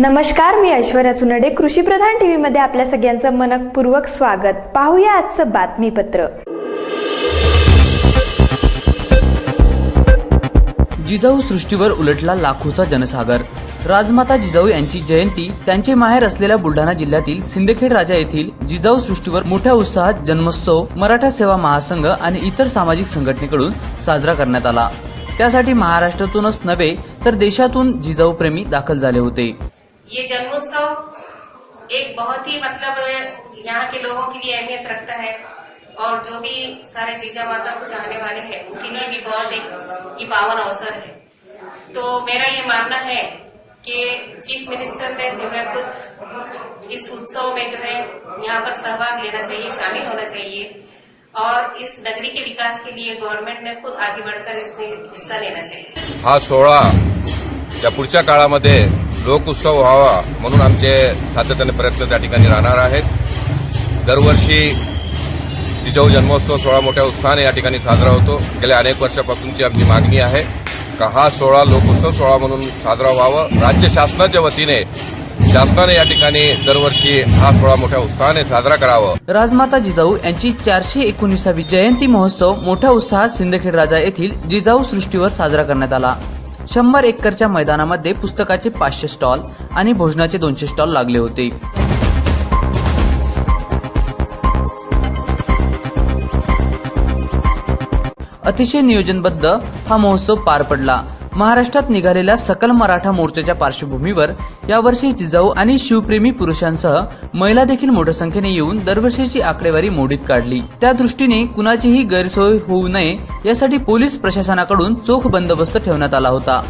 नमस्कार मी ऐश्वर्या चुनडे कृषी प्रधान टीव्ही मध्ये आपल्या सगळ्यांचं मनपूर्वक स्वागत. पाहूया आजचं बातमीपत्र. जिजाऊ सृष्टीवर उलटला लाखोचा जनसागर. राजमाता जिजाऊ यांची जयंती त्यांचे माहेर असलेल्या बुलढाणा जिल्ह्यातील सिंदखेड राजा येथील जिजाऊ सृष्टीवर मोठ्या उत्साहात जन्मोत्सव मराठा सेवा महासंघ आणि इतर सामाजिक संघटनेकडून साजरा करण्यात आला. त्यासाठी महाराष्ट्रातूनच नव्हे तर देशातून जिजाऊ प्रेमी दाखल झाले होते. ये जन्मोत्सव एक बहुत ही मतलब यहाँ के लोगों के लिए अहमियत रखता है और जो भी सारे जीजा माता को चाहने वाले हैं, उनके लिए भी बहुत एक ये पावन अवसर है। तो मेरा ये मानना है कि चीफ मिनिस्टर ने खुद इस उत्सव में जो है यहाँ पर सहभाग लेना चाहिए, शामिल होना चाहिए और इस नगरी के विकास के लिए गवर्नमेंट ने खुद आगे बढ़कर इसमें हिस्सा लेना चाहिए। हा सोहळा या पुढच्या काळामध्ये लोकोत्सव व्हावा म्हणून आमचे सातत्याने प्रयत्न त्या ठिकाणी राहणार आहेत. दरवर्षी जिजाऊ जन्मोत्सव सोहळा मोठ्या उत्साहाने या ठिकाणी साजरा होतो. गेल्या अनेक वर्षापासूनची आमची मागणी आहे का हा सोहळा लोकोत्सव सोहळा म्हणून साजरा व्हावं. राज्य शासनाच्या वतीने शासनाने या ठिकाणी दरवर्षी हा सोहळा मोठ्या उत्साहाने साजरा करावा. राजमाता जिजाऊ यांची चारशे एकोणीसावी जयंती महोत्सव मोठ्या उत्साहात सिंदखेड राजा येथील जिजाऊ सृष्टीवर साजरा करण्यात आला. शंभर एकरच्या मैदानामध्ये पुस्तकाचे पाचशे स्टॉल आणि भोजनाचे दोनशे स्टॉल लागले होते. अतिशय नियोजनबद्ध हा महोत्सव पार पडला. महाराष्ट्रात निघालेल्या सकल मराठा मोर्चाच्या पार्श्वभूमीवर यावर्षी जिजाऊ आणि शिवप्रेमी पुरुषांसह महिला देखील मोठ्या संख्येने येऊन दरवर्षीची आकडेवारी मोडीत काढली. त्या दृष्टीने कुणाचीही गैरसोय होऊ नये यासाठी पोलीस प्रशासनाकडून चोख बंदोबस्त ठेवण्यात आला होता.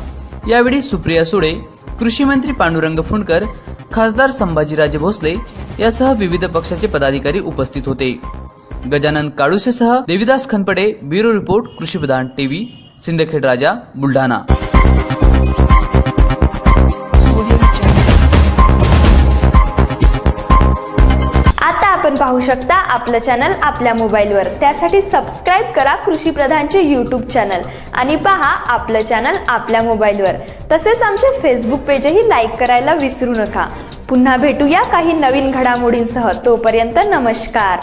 यावेळी सुप्रिया सुळे कृषी मंत्री पांडुरंग फुंडकर खासदार संभाजीराजे भोसले यासह विविध पक्षाचे पदाधिकारी उपस्थित होते. Gajanan काळुसेसह Devidas Khanpade bureau report Krishi Pradhan TV Sindkhed Raja Buldhana. आता आपण पाहू शकता आपलं चॅनल आपल्या मोबाईलवर त्यासाठी सबस्क्राईब करा कृषी प्रधानचे यूट्यूब चॅनल आणि पहा आपलं चॅनल आपल्या मोबाईलवर तसेच आमचे फेसबुक पेजही लाईक करायला विसरू नका. पुन्हा भेटूया काही नवीन घडामोडींसह. तोपर्यंत नमस्कार.